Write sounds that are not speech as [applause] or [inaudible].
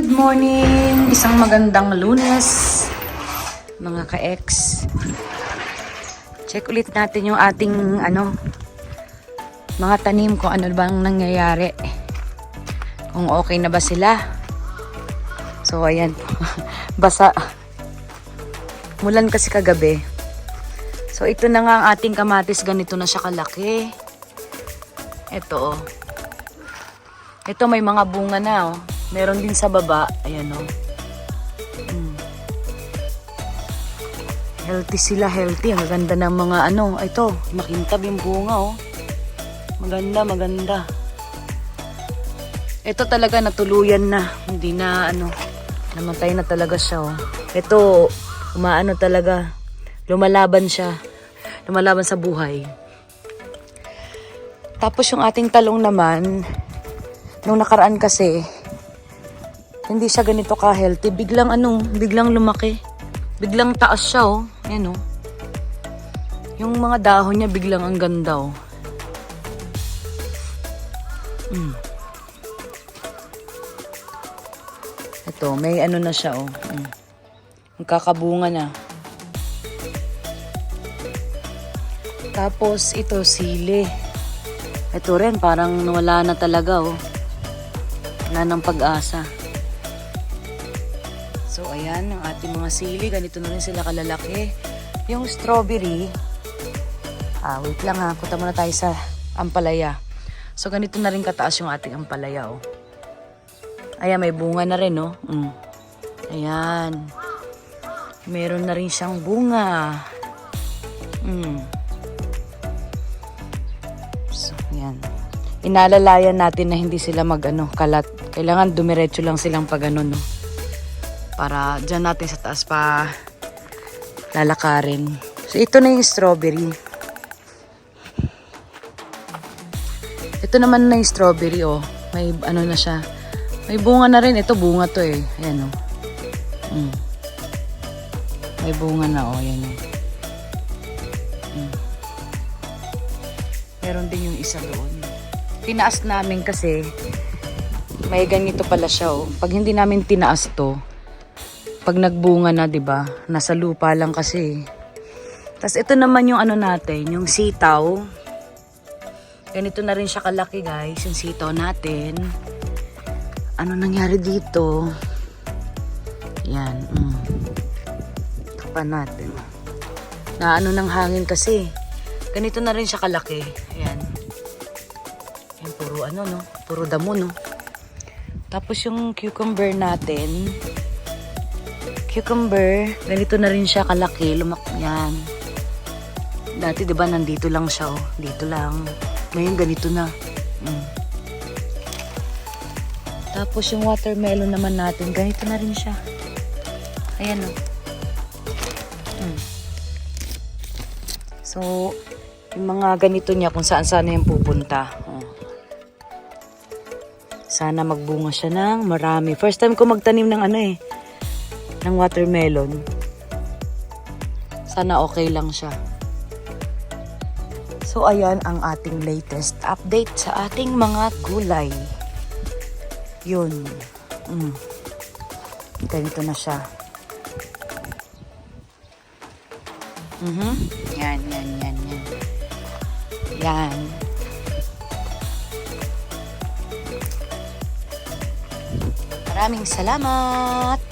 Good morning! Isang magandang lunes, mga ka-ex. Check ulit natin yung ating ano, mga tanim kung ano bang nangyayari. Kung okay na ba sila. So, ayan. [laughs] Basa. Mulan kasi kagabi. So, ito na nga ang ating kamatis. Ganito na siya kalaki. Ito, oh. Ito may mga bunga na, oh. Meron din sa baba. Ayan, oh. Mm. Healthy sila, healthy. Ang ganda ng mga ano. Ito, makintab yung bunga, oh. Maganda, maganda. Ito talaga natuluyan na. Hindi na ano, namatay na talaga siya, oh. Ito, umaano talaga. Lumalaban siya. Lumalaban sa buhay. Tapos yung ating talong naman, nung nakaraan kasi, hindi siya ganito ka-healthy. Biglang ano, biglang lumaki. Biglang taas siya, oh. Yan, oh. Yung mga dahon niya biglang ang ganda, oh. Mm. Ito, may ano na siya, oh. Mm. Magkakabunga na. Tapos, ito, sili. Ito rin, parang nawala na talaga, oh. Wala ng pag-asa. So, ayan, ang ating mga sili. Ganito na rin sila kalalaki. Yung strawberry, ah, wait lang ha. Punta muna tayo sa ampalaya. So, ganito na rin kataas yung ating ampalaya, oh. Ayan, may bunga na rin, oh. Mm. Ayan. Meron na rin siyang bunga. Mm. So, yan. Inalalayan natin na hindi sila mag ano, kalat. Kailangan dumiretso lang silang pag ano, no. Para dyan natin sa taas pa lalakarin. So, ito na yung strawberry. Ito naman na yung strawberry, oh. May ano na siya. May bunga na rin. Ito, bunga to eh. Ayan, oh. Mm. May bunga na, oh. Ayan, oh. Meron din yung isa doon. Tinaas namin kasi may ganito pala siya oh. Pag hindi namin tinaas to, pag nagbunga na, 'di ba? Nasa lupa lang kasi. Tapos ito naman yung ano natin, yung sitaw. Ganito na rin siya kalaki, guys, yung sitaw natin. Ano nangyari dito? Yan, mm. Tapan natin. Na ano ng hangin kasi. Ganito na rin siya kalaki. Ayan. Ayan, puro ano, no? Puro damo, no? Tapos yung cucumber natin, cucumber, ganito na rin siya kalaki. Lumak yan. Dati, di ba, nandito lang siya, oh. Dito lang. Ngayon, ganito na. Mm. Tapos yung watermelon naman natin, ganito na rin siya. Ayan, oh. Mm. So, yung mga ganito niya kung saan sana yung pupunta. Oh. Sana magbunga siya ng marami. First time ko magtanim ng ano eh, ng watermelon. Sana okay lang siya. So, ayan ang ating latest update sa ating mga gulay. Yun. Mm. Ganito na siya. Mhm. Yan, yan, yan, yan. Yan. Maraming salamat.